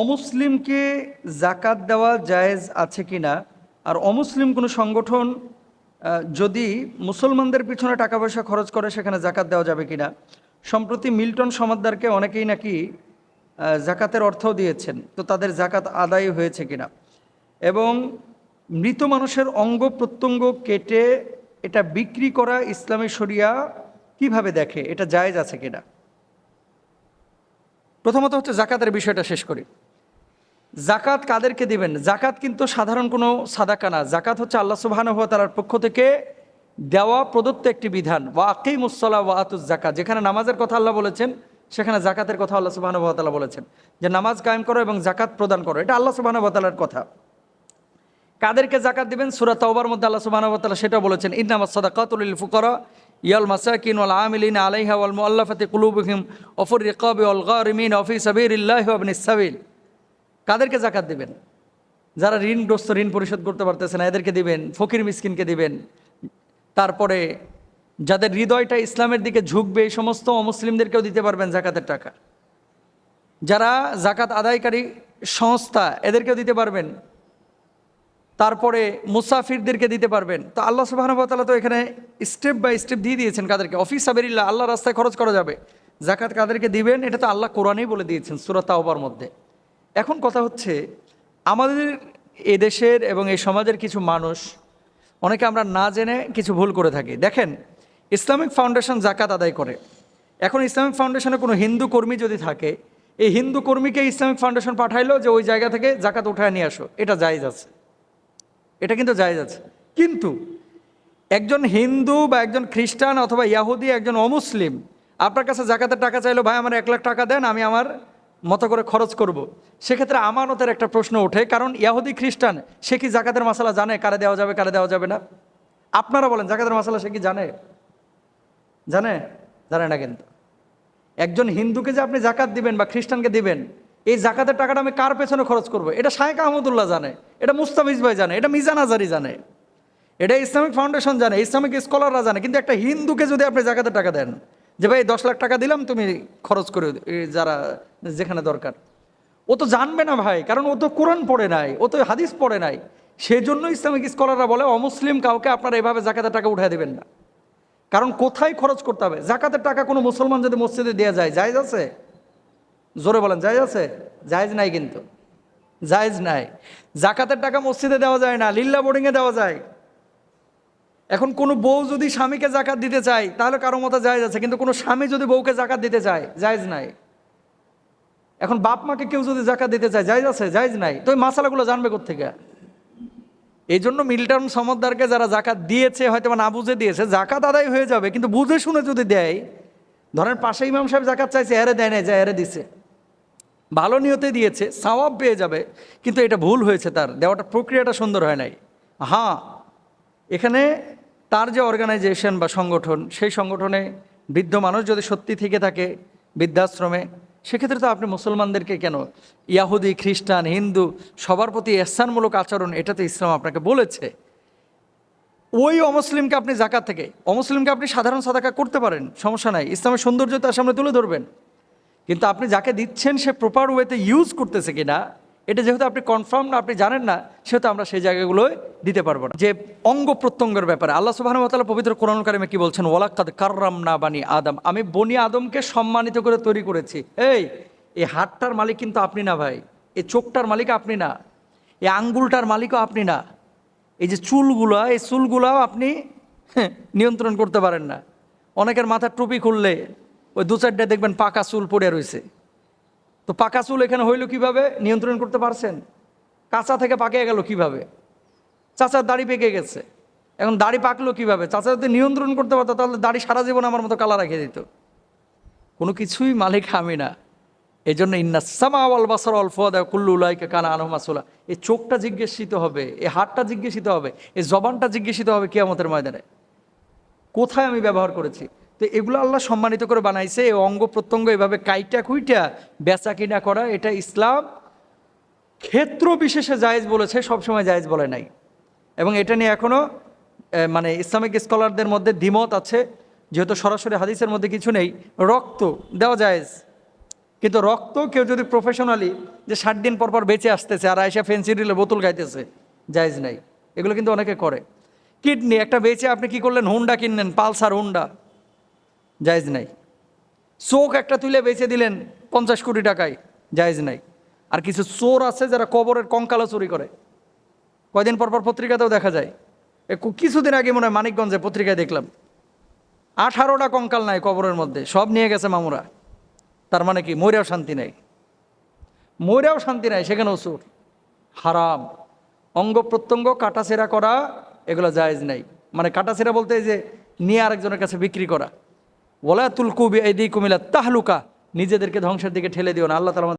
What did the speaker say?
অমুসলিমকে জাকাত দেওয়া জায়েজ আছে কি না? আর অমুসলিম কোনো সংগঠন যদি মুসলমানদের পিছনে টাকা পয়সা খরচ করে, সেখানে জাকাত দেওয়া যাবে কি না? সম্প্রতি মিল্টন সমাদদারকে অনেকেই নাকি জাকাতের অর্থও দিয়েছেন। তো তাদের জাকাত আদায় হয়েছে কিনা এবং মৃত মানুষের অঙ্গ প্রত্যঙ্গ কেটে এটা বিক্রি করা ইসলামী শরিয়া কীভাবে দেখে? এটা জায়েজ আছে কিনা প্রথমত হচ্ছে জাকাতের বিষয়টা শেষ করি। জাকাত কাদেরকে দিবেন? জাকাত কিন্তু সাধারণ কোনো সাদাকা না। জাকাত হচ্ছে আল্লাহ সুবাহানুভতালার পক্ষ থেকে দেওয়া প্রদত্ত একটি বিধান। ওয়া আকিম উসলা ওয়া আতুস জাকাত। যেখানে নামাজের কথা আল্লাহ বলেছেন, সেখানে জাকাতের কথা আল্লাহ সুবাহানুভতালা বলেছেন। যে নামাজ কায়েম করো এবং জাকাত প্রদান করো। এটা আল্লাহ সুবাহানুভতালার কথা। কাদেরকে জাকাত দিবেন? সুরা তওবার মধ্যে আল্লাহ সুবাহানুভতালা সেটা বলেছেন, ইন্নামাস সাদাকাতুল ফুকরা ইয়াল মাসাকিন ওয়াল আমিলিন আলাইহা ওয়াল মুআল্লাফাতি কুলুবুহিম অফুর রিকাবি ওয়াল গারিমিন অফি সাবিলিল্লাহি ওয়া ইবনিস সাবিল। কাদেরকে জাকাত দিবেন? যারা ঋণগ্রস্ত ঋণ পরিশোধ করতে পারতেছে না, এদেরকে দিবেন? ফকির মিসকিনকে দিবেন? তারপরে যাদের হৃদয়টা ইসলামের দিকে ঝুঁকবে, এই সমস্ত অমুসলিমদেরকেও দিতে পারবেন জাকাতের টাকা। যারা জাকাত আদায়কারী সংস্থা, এদেরকেও দিতে পারবেন। তারপরে মুসাফিরদেরকে দিতে পারবেন। তো আল্লাহ সুবাহানুবতালা তো এখানে স্টেপ বাই স্টেপ দিয়ে দিয়েছেন কাদেরকে। অফিস সাবেরিল্লা আল্লাহ রাস্তায় খরচ করা যাবে। জাকাত কাদেরকে দিবেন? এটা তো আল্লাহ কোরআনেই বলে দিয়েছেন সুরাত তাওবার মধ্যে। এখন কথা হচ্ছে, আমাদের এদেশের এবং এই সমাজের কিছু মানুষ, অনেকে আমরা না জেনে কিছু ভুল করে থাকি। দেখেন, ইসলামিক ফাউন্ডেশন জাকাত আদায় করে। এখন ইসলামিক ফাউন্ডেশনে কোনো হিন্দু কর্মী যদি থাকে, এই হিন্দু কর্মীকে ইসলামিক ফাউন্ডেশন পাঠাইলো যে ওই জায়গা থেকে জাকাত উঠায় নিয়ে আসো। এটা জায়েজ আছে। এটা কিন্তু জায়েজ আছে। কিন্তু একজন হিন্দু বা একজন খ্রিস্টান অথবা ইয়াহুদি, একজন অমুসলিম, আপনার কাছে জাকাতের টাকা চাইলো, ভাই, আমার এক লাখ টাকা দেন, আমি আমার মতো করে খরচ করব। সেক্ষেত্রে আমানতের একটা প্রশ্ন ওঠে, কারণ ইয়াহুদি খ্রিস্টান, সে কি জাকাতের মশলা জানে কারে দেওয়া যাবে, কারে দেওয়া যাবে না? আপনারা বলেন, জাকাতের মশলা সে কি জানে? জানে? জানে না কিন্তু। একজন হিন্দুকে যে আপনি জাকাত দিবেন বা খ্রিস্টানকে দিবেন, এই জাকাতের টাকাটা আমি কার পেছনে খরচ করব? এটা শাহেক আহমদুল্লাহ জানে, এটা মুস্তাফিজ ভাই জানে, এটা মিজান আজারি জানে, এটা ইসলামিক ফাউন্ডেশন জানে, ইসলামিক স্কলাররা জানে, কিন্তু একটা হিন্দুকে যদি আপনি জাকাতের টাকা দেন, যে ভাই দশ লাখ টাকা দিলাম, তুমি খরচ করে যারা যেখানে দরকার। ও তো জানবে না ভাই, কারণ ও তো কোরআন পড়ে নাই, ও তো হাদিস পড়ে নাই। সেই জন্য ইসলামিক স্কলাররা বলে, অমুসলিম কাউকে আপনারা এভাবে জাকাতের টাকা উঠায় দেবেন না। কারণ কোথায় খরচ করতে হবে? জাকাতের টাকা কোনো মুসলমান যদি মসজিদে দেওয়া যায়, জায়জ আছে? জোরে বলেন, জায়েজ আছে? জায়েজ নাই কিন্তু। জায়েজ নাই। জাকাতের টাকা মসজিদে দেওয়া যায় না, লিল্লা বোর্ডিংয়ে দেওয়া যায়। এখন কোনো বউ যদি স্বামীকে জাকাত দিতে চায়, তাহলে কারও মতো জায়েজ আছে, কিন্তু কোনো স্বামী যদি বউকে জাকাত দিতে চায়, জায়েজ নাই। এখন বাপ মাকে কেউ যদি জাকাত দিতে চায়, জায়েজ আছে? জায়েজ নাই। তো ওই মাসালাগুলো জানবে কোথেকে এই জন্য মিল্টন সমদ্দারকে যারা জাকাত দিয়েছে, হয়তো না বুঝে দিয়েছে, জাকাত আদায় হয়ে যাবে, কিন্তু বুঝে শুনে যদি দেয়, ধরেন পাশে ইমাম সাহেব জাকাত চাইছে, এরে দেয় নাই, যা এরে দিছে। ভালো নিয়তে দিয়েছে, সওয়াব পেয়ে যাবে, কিন্তু এটা ভুল হয়েছে তার। দেওয়াটা, প্রক্রিয়াটা সুন্দর হয় নাই। হ্যাঁ এখানে তার যে অর্গানাইজেশন বা সংগঠন, সেই সংগঠনে বৃদ্ধ মানুষ যদি সত্যি থেকে থাকে, বৃদ্ধাশ্রমে সেক্ষেত্রে তো আপনি মুসলমানদেরকে কেন? ইয়াহুদি, খ্রিস্টান, হিন্দু, সবার প্রতি এহসানমূলক আচরণ, এটাতে ইসলাম আপনাকে বলেছে। ওই অমুসলিমকে আপনি জাকাত থেকে, অমুসলিমকে আপনি সাধারণ সাদাকা করতে পারেন, সমস্যা নাই, ইসলামের সৌন্দর্য তার সামনে তুলে ধরবেন। কিন্তু আপনি যাকে দিচ্ছেন সে প্রপার ওয়েতে ইউজ করতেছে কিনা এটা যেহেতু আপনি কনফার্ম না আপনি জানেন না সেহেতু আমরা সেই জায়গাগুলোয় দিতে পারব না। যে অঙ্গ প্রত্যঙ্গের ব্যাপারে আল্লাহ সুবাহ পবিত্র কোরআন কারিমে কি বলছেন? ওয়ালাক্কাদ কার্রাম না বানি আদম। আমি বনি আদমকে সম্মানিত করে তৈরি করেছি। এই এই হাতটার মালিক কিন্তু আপনি না ভাই। এই চোখটার মালিক আপনি না। এই আঙ্গুলটার মালিকও আপনি না। এই যে চুলগুলো এই চুলগুলাও আপনি হ্যাঁ, নিয়ন্ত্রণ করতে পারেন না। অনেকের মাথার টুপি খুললে ওই দু চারটা দেখবেন পাকা চুল পড়ে রয়েছে। তো পাকা চুল এখানে হইল কীভাবে? নিয়ন্ত্রণ করতে পারছেন? কাঁচা থেকে পাকে গেল কীভাবে? চাচার দাড়ি পেকে গেছে। এখন দাড়ি পাকলো কীভাবে? চাচা যদি নিয়ন্ত্রণ করতে পারতো, তাহলে দাড়ি সারা জীবন আমার মতো কালা রেখে দিত। কোনো কিছুই মালিক আমি না। এই জন্য ইন্নাসামা আল বাসর দেয় কুল্লুলাইকে কানা আনহমাসুলা এই চোখটা জিজ্ঞাসিত হবে এই হাতটা জিজ্ঞাসিত হবে এই জবানটা জিজ্ঞাসিত হবে কিয়ামতের ময়দানে। কোথায় আমি ব্যবহার করেছি? তো এগুলো আল্লাহ সম্মানিত করে বানাইছে এই অঙ্গ প্রত্যঙ্গ এভাবে কাইটা কুইটা বেচা কিনা করা, এটা ইসলাম ক্ষেত্র বিশেষে জায়েজ বলেছে, সবসময় জায়েজ বলে নাই। এবং এটা নিয়ে এখনও মানে ইসলামিক স্কলারদের মধ্যে দ্বিমত আছে, যেহেতু সরাসরি হাদিসের মধ্যে কিছু নেই। রক্ত দেওয়া জায়েজ, কিন্তু রক্ত কেউ যদি প্রফেশনালি যে ষাট দিন পর পর বেঁচে আসতেছে আর আয়সা ফেন্সিডিলে বোতল খাইতেছে, জায়েজ নাই। এগুলো কিন্তু অনেকে করে। কিডনি, একটা বেচে আপনি কি করলেন? হুন্ডা কিনলেন, পালসার হুন্ডা। জায়জ নাই। চোখ একটা তুলে বেচে দিলেন পঞ্চাশ কোটি টাকায়, জায়জ নাই। আর কিছু চোর আছে যারা কবরের কঙ্কালা চুরি করে। কয়দিন পর পর পত্রিকাতেও দেখা যায়। কিছুদিন আগে মনে হয় মানিকগঞ্জে পত্রিকায় দেখলাম। আঠারোটা কঙ্কাল নাই কবরের মধ্যে, সব নিয়ে গেছে মামুরা। তার মানে কি, ময়রাও শান্তি নাই। ময়রাও শান্তি নাই, সেখানেও চোর। হারাম। অঙ্গ প্রত্যঙ্গ কাটাছেরা করা, এগুলো জায়েজ নাই। মানে কাটাছেরা বলতে যে নিয়ে আরেকজনের কাছে বিক্রি করা। ওলা তুলকুবি এই দিক কুমিলা তাহলুকা। নিজেদেরকে ধ্বংসের দিকে ঠেলে দিও না। আল্লাহ তালা